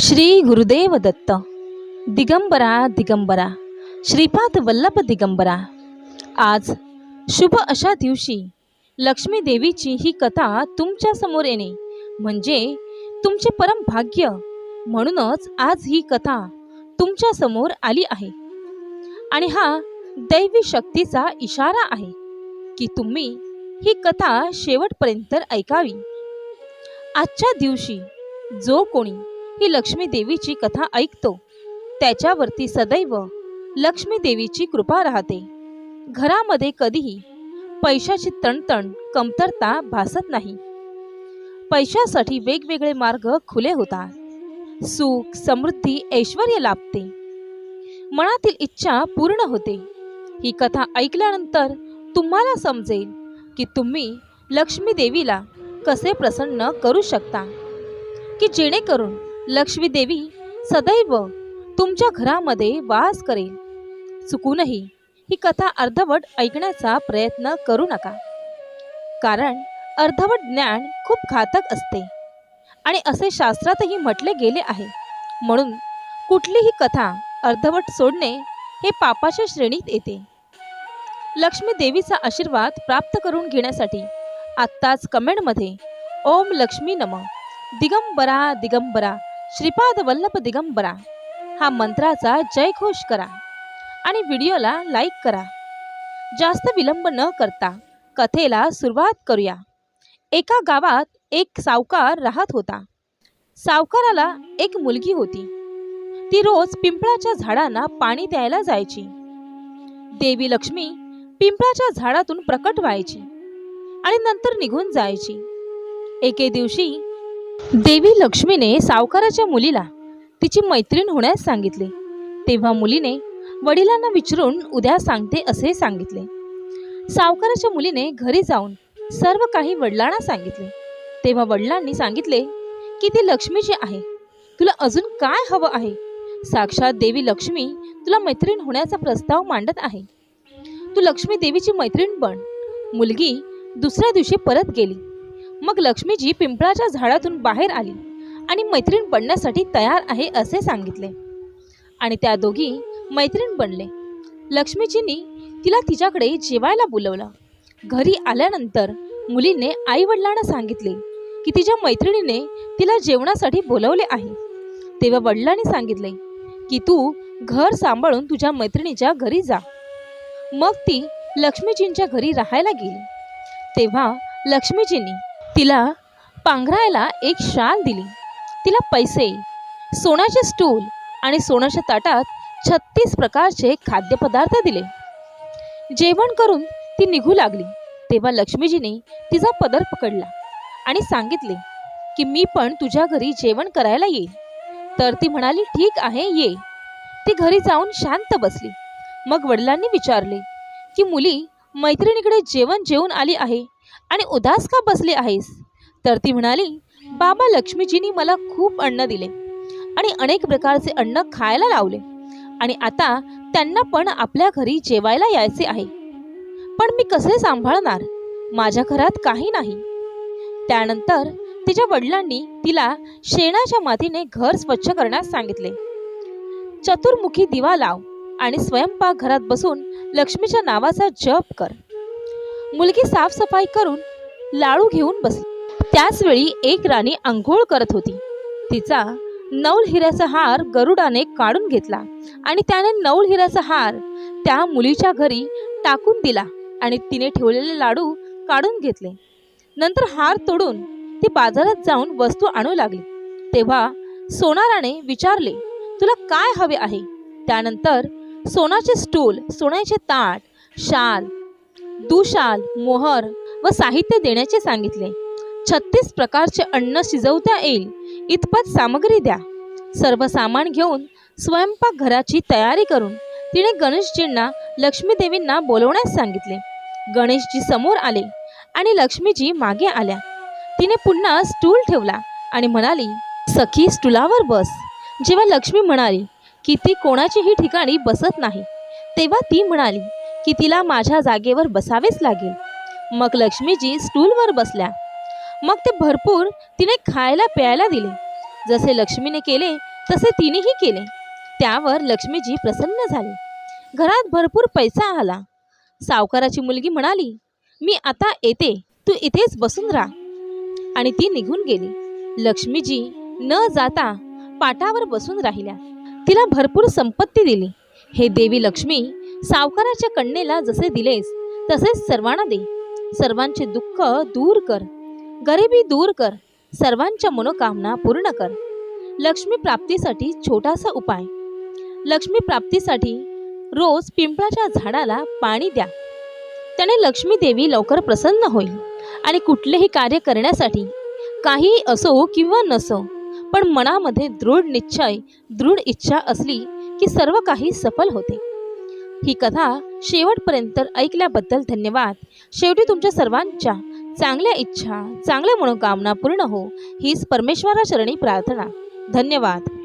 श्री गुरुदेव दत्त दिगंबरा दिगंबरा श्रीपाद वल्लभ दिगंबरा. आज शुभ अशा दिवशी लक्ष्मी देवीची ही कथा तुमच्यासमोर येणे म्हणजे तुमचे परम भाग्य. म्हणूनच आज ही कथा तुमच्यासमोर आली आहे. आणि हा दैवी शक्तीचा इशारा आहे की तुम्ही ही कथा शेवटपर्यंत ऐकावी. आजच्या दिवशी जो कोणी ही लक्ष्मी देवीची कथा ऐकतो. त्याच्यावरती सदैव लक्ष्मी देवीची कृपा राहते. घरामध्ये कधीही पैशाची तणतण कमतरता भासत नाही. पैशासाठी वेगवेगळे मार्ग खुले होतात. सुख समृद्धी ऐश्वर लाभते. मनातील इच्छा पूर्ण होते. ही कथा ऐकल्यानंतर तुम्हाला समजेल की तुम्ही लक्ष्मी देवीला कसे प्रसन्न करू शकता. की जेणेकरून लक्ष्मी देवी सदैव तुमच्या घरामध्ये वास करेल. चुकूनही ही कथा अर्धवट ऐकण्याचा प्रयत्न करू नका. कारण अर्धवट ज्ञान खूप घातक असते. आणि असे शास्त्रातही म्हटले गेले आहे. म्हणून कुठलीही कथा अर्धवट सोडणे हे पापाच्या श्रेणीत येते. लक्ष्मी देवीचा आशीर्वाद प्राप्त करून घेण्यासाठी आत्ताच कमेंटमध्ये ओम लक्ष्मी नम. दिगंबरा दिगंबरा श्रीपाद वल्लभ दिगंबरा हा मंत्राचा जयघोष करा आणि व्हिडिओला लाईक करा. जास्त विलंब न करता कथेला सुरुवात करूया. एका गावात एक सावकार राहत होता. सावकाराला एक मुलगी होती. ती रोज पिंपळाच्या झाडांना पाणी द्यायला जायची. देवी लक्ष्मी पिंपळाच्या झाडातून प्रकट व्हायची आणि नंतर निघून जायची. एके दिवशी देवी लक्ष्मीने सावकाराच्या मुलीला तिची मैत्रीण होण्यास सांगितले. तेव्हा मुलीने वडिलांना विचारून उद्या सांगते असे सांगितले. सावकाराच्या मुलीने घरी जाऊन सर्व काही वडिलांना सांगितले. तेव्हा वडिलांनी सांगितले की ती लक्ष्मीची आहे तुला अजून काय हवं आहे? साक्षात देवी लक्ष्मी तुला मैत्रीण होण्याचा प्रस्ताव मांडत आहे. तू लक्ष्मी देवीची मैत्रीण बन. मुलगी दुसऱ्या दिवशी परत गेली. मग लक्ष्मीजी पिंपळाच्या झाडातून बाहेर आली आणि मैत्रीण बनण्यासाठी तयार आहे असे सांगितले. आणि त्या दोघी मैत्रीण बनले. लक्ष्मीजींनी तिला तिच्याकडे जेवायला बोलवलं. घरी आल्यानंतर मुलीने आई वडिलांना सांगितले की तिच्या मैत्रिणीने तिला जेवणासाठी बोलवले आहे. तेव्हा वडिलांनी सांगितले की तू घर सांभाळून तुझ्या मैत्रिणीच्या घरी जा. मग ती लक्ष्मीजींच्या घरी राहायला गेली. तेव्हा लक्ष्मीजींनी तिला पांघरायला एक शाल दिली. तिला पैसे सोन्याचे स्टूल आणि सोन्याच्या ताटात छत्तीस प्रकारचे खाद्यपदार्थ दिले. जेवण करून ती निघू लागली. तेव्हा लक्ष्मीजीने तिचा पदर पकडला आणि सांगितले की मी पण तुझ्या घरी जेवण करायला येईल तर ती म्हणाली ठीक आहे ये. ती घरी जाऊन शांत बसली. मग वडिलांनी विचारले की मुली मैत्रिणीकडे जेवण जेवून आली आहे? आणि उदास का बसली आहेस? तर ती म्हणाली बाबा लक्ष्मीजींनी मला खूप अन्न दिले आणि अनेक प्रकारचे अन्न खायला लावले आणि आता त्यांना पण आपल्या घरी जेवायला यायचे आहे. पण मी कसे सांभाळणार? माझ्या घरात काही नाही. त्यानंतर तिच्या वडिलांनी तिला शेणाच्या मातीने घर स्वच्छ करण्यास सांगितले. चतुर्मुखी दिवा लाव आणि स्वयंपाक घरात बसून लक्ष्मीच्या नावाचा जप कर. मुलगी साफसफाई करून लाडू घेऊन बसली. त्याचवेळी एक राणी आंघोळ करत होती. तिचा नवल हिऱ्याचा हार गरुडाने काढून घेतला आणि त्याने नवल हिऱ्याचा हार त्या मुलीच्या घरी टाकून दिला आणि तिने ठेवलेले लाडू काढून घेतले. नंतर हार तोडून ती बाजारात जाऊन वस्तू आणू लागली. तेव्हा सोनाराने विचारले तुला काय हवे आहे? त्यानंतर सोनाचे स्टूल सोन्याचे ताट शाल दुशाल मोहर व साहित्य देण्याचे सांगितले. छत्तीस प्रकारचे अन्न शिजवता येईल. इतपत सामग्री द्या. सर्व सामान घेऊन स्वयंपाक घराची तयारी करून तिने गणेशजींना लक्ष्मीदेवींना बोलवण्यास सांगितले. गणेशजी समोर आले आणि लक्ष्मीजी मागे आल्या. तिने पुन्हा स्टूल ठेवला आणि म्हणाली सखी स्टुलावर बस. जेव्हा लक्ष्मी म्हणाली की ती कोणाचीही ठिकाणी बसत नाही तेव्हा ती म्हणाली की तिला माझ्या जागेवर बसावेच लागेल. मग लक्ष्मीजी स्टूलवर बसल्या. मग ते भरपूर तिने खायला प्यायला दिले. जसे लक्ष्मीने केले तसे तिनेही केले. त्यावर लक्ष्मीजी प्रसन्न झाली. घरात भरपूर पैसा आला. सावकाराची मुलगी म्हणाली मी आता येते. तू इथेच बसून राहा. आणि ती निघून गेली. लक्ष्मीजी न जाता पाटावर बसून राहिल्या. तिला भरपूर संपत्ती दिली. हे देवी लक्ष्मी सावकाराच्या कन्येला जसे दिलेस तसेच सर्वांना दे. सर्वांचे दुःख दूर कर. गरिबी दूर कर. सर्वांच्या मनोकामना पूर्ण कर. लक्ष्मी प्राप्तीसाठी छोटासा उपाय. लक्ष्मी प्राप्तीसाठी रोज पिंपळाच्या झाडाला पाणी द्या. त्याने लक्ष्मी देवी लवकर प्रसन्न होईल आणि कुठलेही कार्य करण्यासाठी काहीही असो किंवा नसो पण मनामध्ये दृढ निश्चय दृढ इच्छा असली की सर्व काही सफल होते. ही कथा शेवटपर्यंत ऐकल्याबद्दल धन्यवाद. शेवटी तुमच्या सर्वांच्या चांगल्या इच्छा चांगल्या मनोकामना पूर्ण हो. हीच परमेश्वराचरणी प्रार्थना. धन्यवाद.